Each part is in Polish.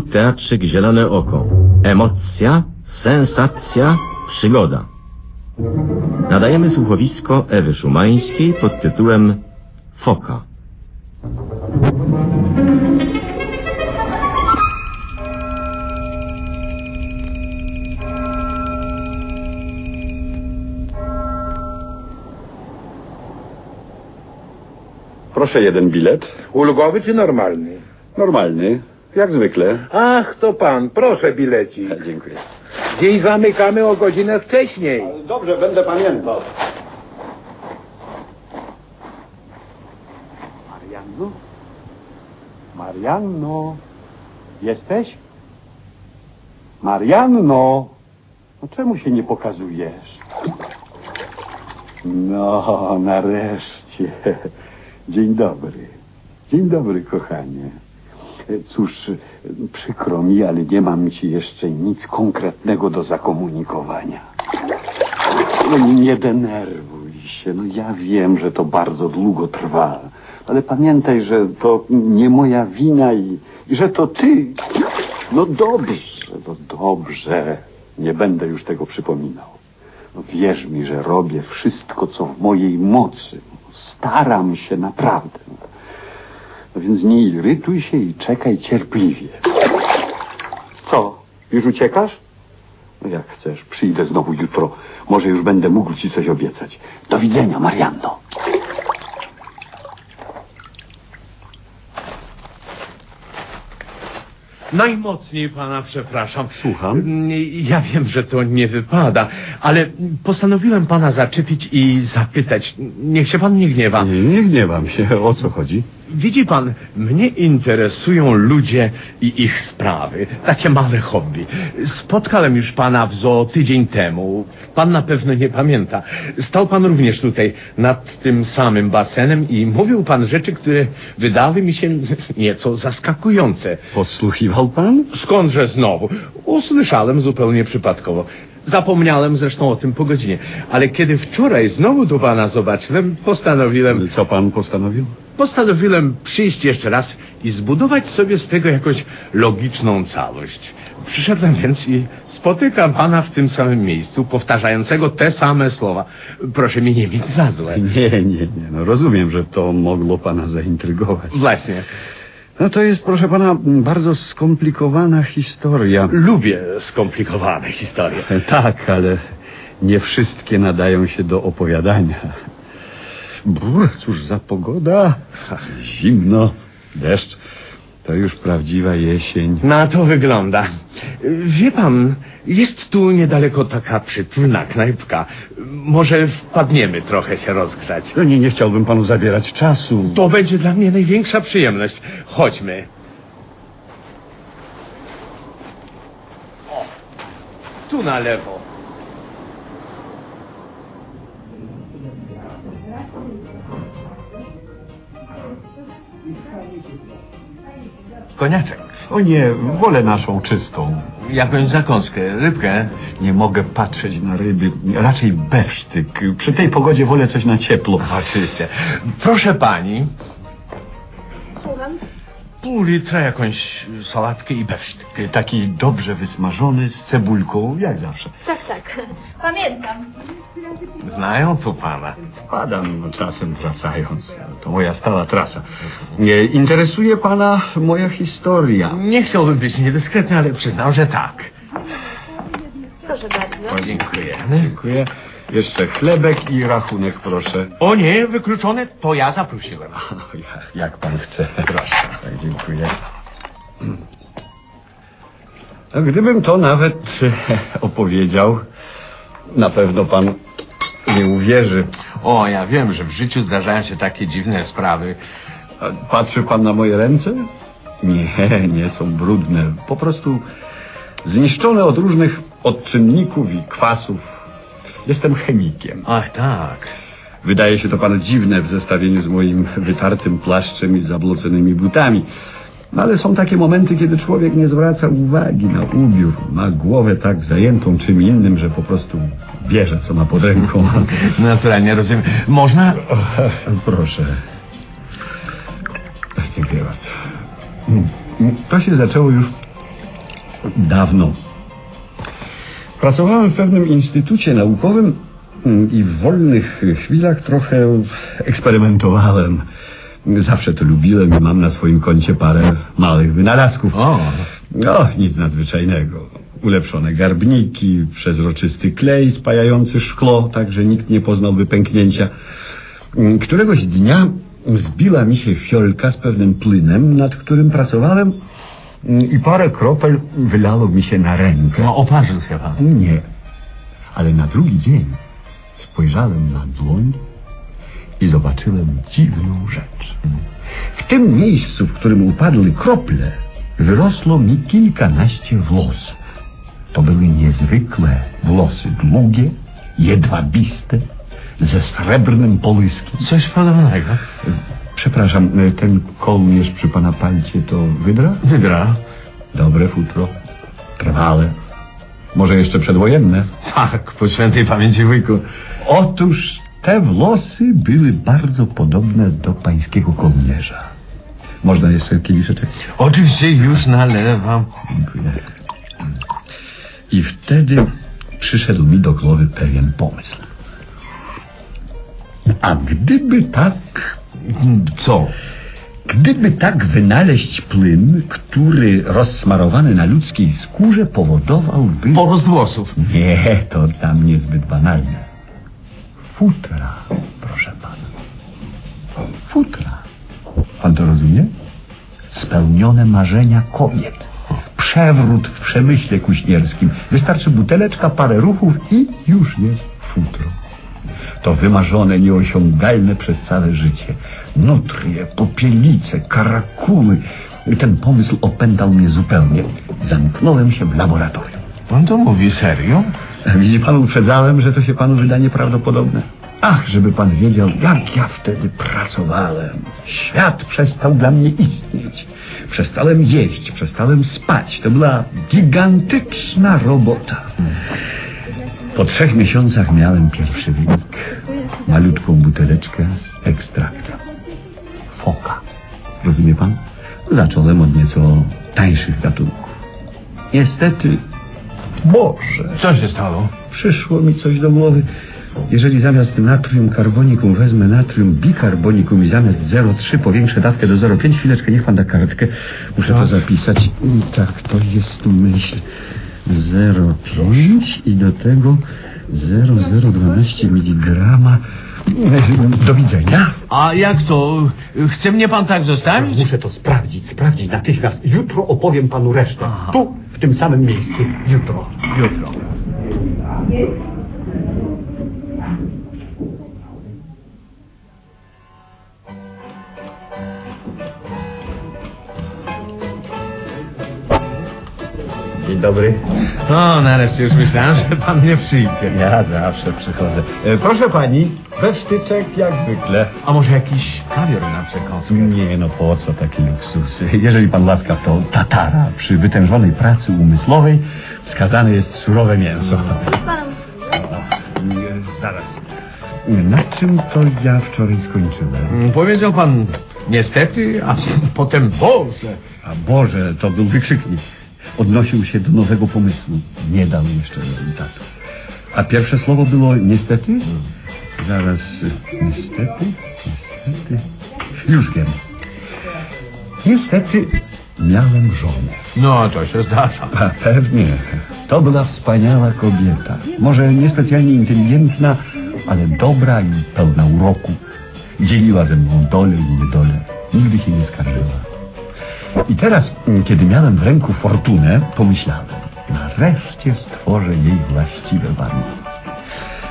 teatrzyk Zielone Oko. Emocja, sensacja, przygoda. Nadajemy słuchowisko Ewy Szumańskiej pod tytułem Foka. Proszę jeden bilet. Ulgowy czy normalny? Normalny, jak zwykle. Ach, to pan, proszę bilecik. Dziękuję. Dzień zamykamy o godzinę wcześniej. Dobrze, będę pamiętał. Marianno? Marianno? Jesteś? Marianno? No czemu się nie pokazujesz? No, nareszcie. Dzień dobry. Dzień dobry, kochanie. Cóż, przykro mi, ale nie mam ci jeszcze nic konkretnego do zakomunikowania. No nie denerwuj się. No ja wiem, że to bardzo długo trwa. Ale pamiętaj, że to nie moja wina i, i że to ty. No dobrze, no dobrze. Nie będę już tego przypominał. No wierz mi, że robię wszystko, co w mojej mocy. Staram się naprawdę. No więc nie irytuj się i czekaj cierpliwie. Co? Już uciekasz? No jak chcesz, przyjdę znowu jutro. Może już będę mógł ci coś obiecać. Do widzenia, Marianno. Najmocniej pana przepraszam. Słucham? Ja wiem, że to nie wypada, ale postanowiłem pana zaczepić i zapytać. Niech się pan nie gniewa. Nie, nie gniewam się. O co chodzi? Widzi pan, mnie interesują ludzie i ich sprawy. Takie małe hobby. Spotkałem już pana w zoo tydzień temu. Pan na pewno nie pamięta. Stał pan również tutaj nad tym samym basenem i mówił pan rzeczy, które wydały mi się nieco zaskakujące. Podsłuchiwał pan? Skądże znowu? Usłyszałem zupełnie przypadkowo. Zapomniałem zresztą o tym po godzinie. Ale kiedy wczoraj znowu do pana zobaczyłem, postanowiłem... Co pan postanowił? Postanowiłem przyjść jeszcze raz i zbudować sobie z tego jakąś logiczną całość. Przyszedłem więc i spotykam pana w tym samym miejscu, powtarzającego te same słowa. Proszę mi nie mieć za złe. Nie, nie, nie. No rozumiem, że to mogło pana zaintrygować. Właśnie. No to jest, proszę pana, bardzo skomplikowana historia. Lubię skomplikowane historie. Tak, ale nie wszystkie nadają się do opowiadania. Brr, cóż za pogoda. Zimno, deszcz. To już prawdziwa jesień. Na to wygląda. Wie pan, jest tu niedaleko taka przytulna knajpka. Może wpadniemy trochę się rozgrzać. No nie, nie chciałbym panu zabierać czasu. To będzie dla mnie największa przyjemność. Chodźmy. O, tu na lewo. Koniaczek. O nie, wolę naszą czystą. Jakąś zakąskę, rybkę. Nie mogę patrzeć na ryby, raczej besztyk. Przy tej pogodzie wolę coś na ciepło. Oczywiście. Proszę pani. Pół litra jakąś sałatkę i besztyk. Taki dobrze wysmażony z cebulką, jak zawsze. Tak, tak. Pamiętam. Znają tu pana. Wpadam czasem wracając. To moja stała trasa. Nie interesuje pana moja historia. Nie chciałbym być niedyskretny, ale przyznam, że tak. Proszę bardzo. Dziękujemy. Dziękuję. Jeszcze chlebek i rachunek, proszę. O nie, wykluczone, to ja zaprosiłem. O, jak, jak pan chce. Proszę. Tak, dziękuję. A gdybym to nawet opowiedział, na pewno pan nie uwierzy. O, ja wiem, że w życiu zdarzają się takie dziwne sprawy. Patrzy pan na moje ręce? Nie, nie są brudne. Po prostu zniszczone od różnych odczynników i kwasów. Jestem chemikiem. Ach, tak. Wydaje się to panu dziwne w zestawieniu z moim wytartym płaszczem i zabloconymi butami. No ale są takie momenty, kiedy człowiek nie zwraca uwagi na ubiór. Ma głowę tak zajętą czym innym, że po prostu bierze, co ma pod ręką. Naturalnie rozumiem. Można? Proszę. Dziękuję bardzo. To się zaczęło już Dawno. Pracowałem w pewnym instytucie naukowym mm, i w wolnych chwilach trochę eksperymentowałem. Zawsze to lubiłem i mam na swoim koncie parę małych wynalazków. O, No, nic nadzwyczajnego. Ulepszone garbniki, przezroczysty klej spajający szkło, tak że nikt nie poznałby pęknięcia. Mm, Któregoś dnia zbiła mi się fiolka z pewnym płynem, nad którym pracowałem i parę kropel wylało mi się na rękę. no oparzył się pan. Nie. Ale na drugi dzień spojrzałem na dłoń i zobaczyłem dziwną rzecz. W tym miejscu, w którym upadły krople, wyrosło mi kilkanaście włosów. To były niezwykłe włosy, długie, jedwabiste, ze srebrnym połyskiem. Coś podobnego. Przepraszam, ten kołnierz przy pana palcie to wydra? Wydra. Dobre futro, trwale, może jeszcze przedwojenne. Tak, po świętej pamięci wujku. Otóż te włosy były bardzo podobne do pańskiego kołnierza. Można jeszcze kieliszeczek? Oczywiście już nalewam. Dziękuję. I wtedy przyszedł mi do głowy pewien pomysł. A gdyby tak, Co? gdyby tak wynaleźć plyn, który rozsmarowany na ludzkiej skórze powodowałby... Porost włosów. Nie, to dla mnie zbyt banalne. Futra, proszę pana. Futra. Pan to rozumie? Spełnione marzenia kobiet. Przewrót w przemyśle kuśnierskim. Wystarczy buteleczka, parę ruchów i już jest futro. To wymarzone, nieosiągalne przez całe życie. Nutrie, popielice, karakuły. Ten pomysł opętał mnie zupełnie. Zamknąłem się w laboratorium. Pan to mówi serio? Widzi pan, uprzedzałem, że to się panu wyda nieprawdopodobne. Ach, żeby pan wiedział, jak ja wtedy pracowałem. Świat przestał dla mnie istnieć. Przestałem jeść, przestałem spać. To była gigantyczna robota. Po trzech miesiącach miałem pierwszy wynik. Malutką buteleczkę z ekstraktem. Foka. Rozumie pan? Zacząłem od nieco tańszych gatunków. Niestety, Boże, Co się stało? Przyszło mi coś do głowy. Jeżeli zamiast natrium carbonikum wezmę natrium bicarbonikum i zamiast 0,3 powiększę dawkę do 0,5, chwileczkę, niech pan da kartkę. Muszę to Tak. zapisać. I Tak, to jest myśl. 0,5 i do tego 0,012 mg. Do widzenia. A jak to? Chce mnie pan tak zostawić? Muszę to sprawdzić, sprawdzić natychmiast. Jutro opowiem panu resztę. Aha. Tu, w tym samym miejscu. Jutro. Jutro. Dzień dobry. O, nareszcie już myślałem, że pan nie przyjdzie. Ja zawsze przychodzę. E, proszę pani, bez wtyczek jak zwykle. A może jakiś kawior na przekąskę? Nie no, po co taki luksus? Jeżeli pan łaskaw, to tatara. Przy wytężonej pracy umysłowej wskazane jest surowe mięso. Panom E, Zaraz. Na czym to ja wczoraj skończyłem? Mm, Powiedział pan niestety, a potem Boże. A Boże, to był wykrzyknik. Odnosił się do nowego pomysłu. Nie dał jeszcze rezultatu. A pierwsze słowo było niestety? Zaraz, niestety, niestety. Już wiem. Niestety miałem żonę. No, to się zdarza. A pewnie. To była wspaniała kobieta. Może niespecjalnie inteligentna, ale dobra i pełna uroku. Dzieliła ze mną dole i niedole. Nigdy się nie skarżyła. I teraz, mm, kiedy miałem w ręku fortunę, pomyślałem, nareszcie stworzę jej właściwe warunki.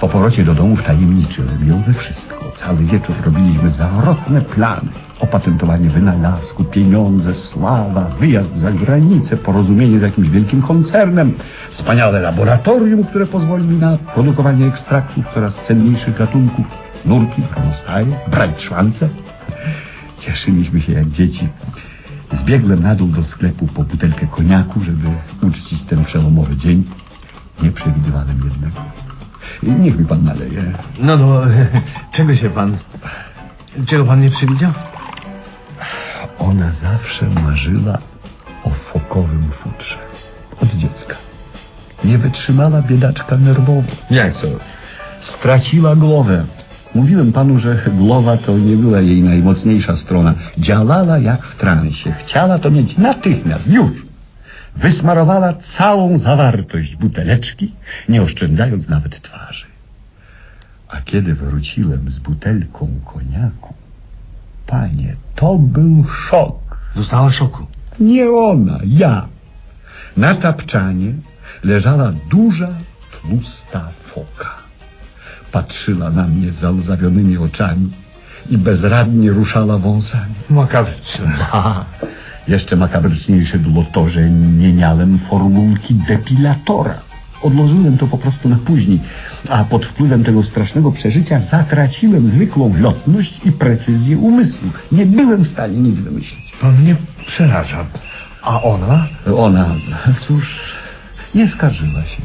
Po powrocie do domu wtajemniczyłem ją we wszystko. Cały wieczór robiliśmy zawrotne plany. Opatentowanie wynalazku, pieniądze, sława, wyjazd za granicę, porozumienie z jakimś wielkim koncernem, wspaniałe laboratorium, które pozwoli mi na produkowanie ekstraktów coraz cenniejszych gatunków, nurki, chronostaje, brajtszwance. Cieszyliśmy się jak dzieci. Zbiegłem na dół do sklepu po butelkę koniaku, żeby uczcić ten przełomowy dzień. Nie przewidywałem jednego. Niech mi pan naleje. No, no, czego się pan... Czego pan nie przewidział? Ona zawsze marzyła o fokowym futrze. Nie wytrzymała biedaczka nerwowo. Jak to? Straciła głowę. Mówiłem panu, że głowa to nie była jej najmocniejsza strona. Działała jak w transie. Chciała to mieć natychmiast, już. Wysmarowała całą zawartość buteleczki, nie oszczędzając nawet twarzy. A kiedy wróciłem z butelką koniaku, panie, to był szok. Dostała szoku. Nie ona, ja. Na tapczanie leżała duża, tłusta foka. Patrzyła na mnie załzawionymi oczami i bezradnie ruszała wąsami. Makabryczna. A, jeszcze makabryczniejsze było to, że nie miałem formułki depilatora. Odłożyłem to po prostu na później, a pod wpływem tego strasznego przeżycia zatraciłem zwykłą lotność i precyzję umysłu. Nie byłem w stanie nic wymyślić. Pan mnie przeraża. A ona? Ona, cóż, nie skarżyła się.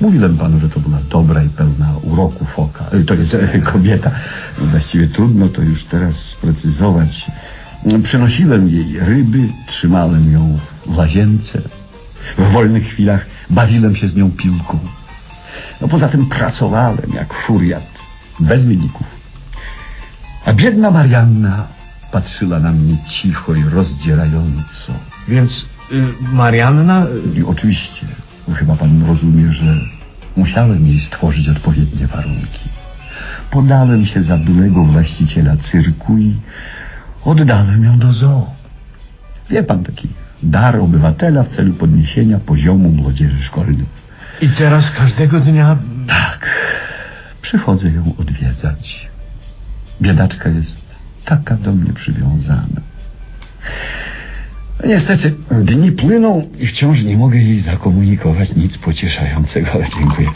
Mówiłem panu, że to była dobra i pełna uroku foka. E, To jest e, kobieta. Właściwie trudno to już teraz sprecyzować. Przynosiłem jej ryby, trzymałem ją w łazience. W wolnych chwilach bawiłem się z nią piłką. No poza tym pracowałem jak furiat, bez wyników. A biedna Marianna patrzyła na mnie cicho i rozdzierająco. Więc y, Marianna... I oczywiście, chyba pan rozumie, że musiałem jej stworzyć odpowiednie warunki. Podałem się za byłego właściciela cyrku i oddałem ją do zoo. Wie pan, taki dar obywatela w celu podniesienia poziomu młodzieży szkolnej. I teraz każdego dnia... Tak, przychodzę ją odwiedzać. Biedaczka jest taka do mnie przywiązana. Niestety dni płyną i wciąż nie mogę jej zakomunikować nic pocieszającego, ale dziękuję.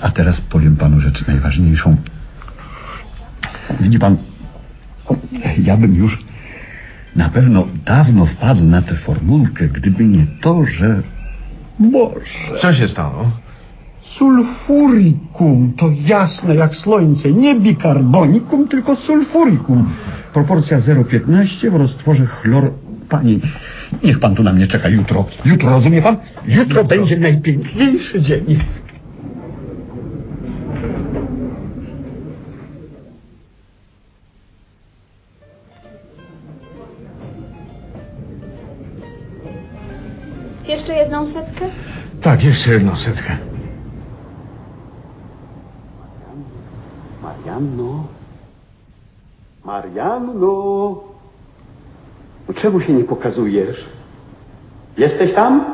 A teraz powiem panu rzecz najważniejszą. Widzi pan, ja bym już na pewno dawno wpadł na tę formułkę, gdyby nie to, że... Boże... Co się stało? Sulfuricum to jasne jak słońce, nie bikarbonikum, tylko sulfuricum. Proporcja 0,15 w roztworze chlor... Panie, niech pan tu na mnie czeka jutro. Jutro, rozumie pan? Jutro będzie najpiękniejszy dzień. Jeszcze jedną setkę? Tak, jeszcze jedną setkę. Marianno? Marianno? No czemu się nie pokazujesz? Jesteś tam?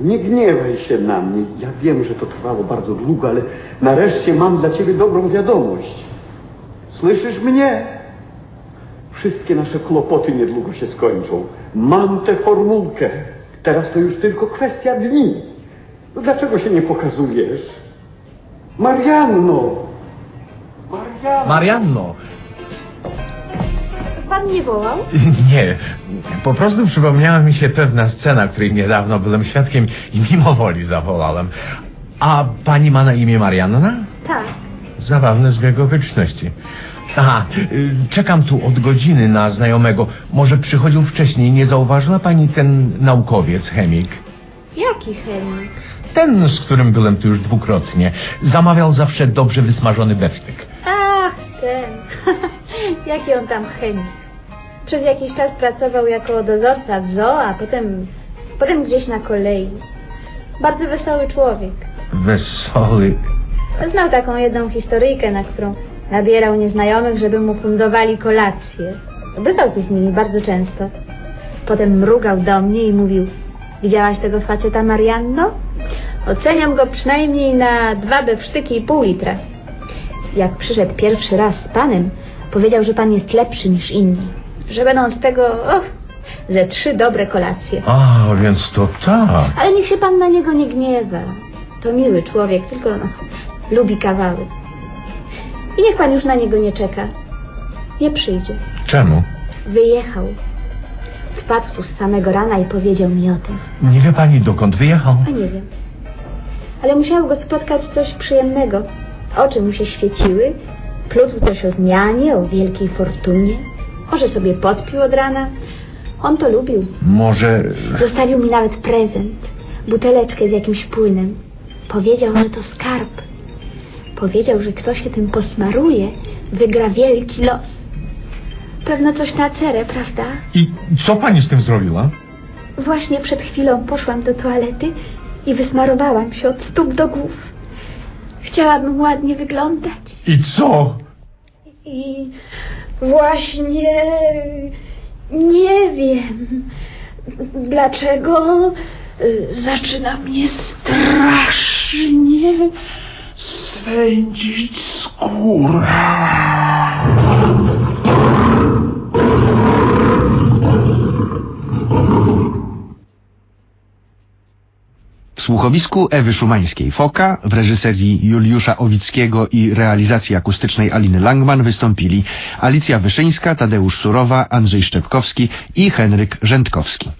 Nie gniewaj się na mnie. Ja wiem, że to trwało bardzo długo, ale nareszcie mam dla ciebie dobrą wiadomość. Słyszysz mnie? Wszystkie nasze kłopoty niedługo się skończą. Mam tę formułkę. Teraz to już tylko kwestia dni. No dlaczego się nie pokazujesz? Marianno! Marianno! Marianno! Pan nie wołał? Nie, po prostu przypomniała mi się pewna scena, której niedawno byłem świadkiem i mimo woli zawołałem. A pani ma na imię Marianna? Tak. Zabawny zbieg okoliczności. Aha, y, czekam tu od godziny na znajomego. Może przychodził wcześniej. Nie zauważyła pani ten naukowiec, chemik? Jaki chemik? Ten, z którym byłem tu już dwukrotnie. Zamawiał zawsze dobrze wysmażony beftyk. Ach, ten. Jaki on tam chemik. Przez jakiś czas pracował jako dozorca w zoo, a potem, potem gdzieś na kolei. Bardzo wesoły człowiek. Wesoły. Znał taką jedną historyjkę, na którą nabierał nieznajomych, żeby mu fundowali kolację. Bywał tu z nimi bardzo często. Potem mrugał do mnie i mówił Widziałaś tego faceta Marianno? Oceniam go przynajmniej na dwa bewsztyki i pół litra. Jak przyszedł pierwszy raz z panem, powiedział, że pan jest lepszy niż inni. Że będą z tego, och, ze trzy dobre kolacje. A, więc to tak. Ale niech się pan na niego nie gniewa. To miły człowiek, tylko no, lubi kawały. I niech pan już na niego nie czeka. Nie przyjdzie. Czemu? Wyjechał. Wpadł tu z samego rana i powiedział mi o tym. Nie wie pani, dokąd wyjechał? A nie wiem. Ale musiało go spotkać coś przyjemnego. Oczy mu się świeciły. Plutł coś o zmianie, o wielkiej fortunie. Może sobie podpił od rana. On to lubił. Może... Zostawił mi nawet prezent. buteleczkę z jakimś płynem. Powiedział, że to skarb. Powiedział, że kto się tym posmaruje, wygra wielki los. Pewno coś na cerę, prawda? I co pani z tym zrobiła? Właśnie przed chwilą poszłam do toalety i wysmarowałam się od stóp do głów. Chciałabym ładnie wyglądać. I co? I właśnie nie wiem, dlaczego y, zaczyna mnie strasznie Swędzić skóra. W słuchowisku Ewy Szumańskiej Foka w reżyserii Juliusza Owickiego i realizacji akustycznej Aliny Langman wystąpili Alicja Wyszyńska, Tadeusz Surowa, Andrzej Szczepkowski i Henryk Rzędkowski.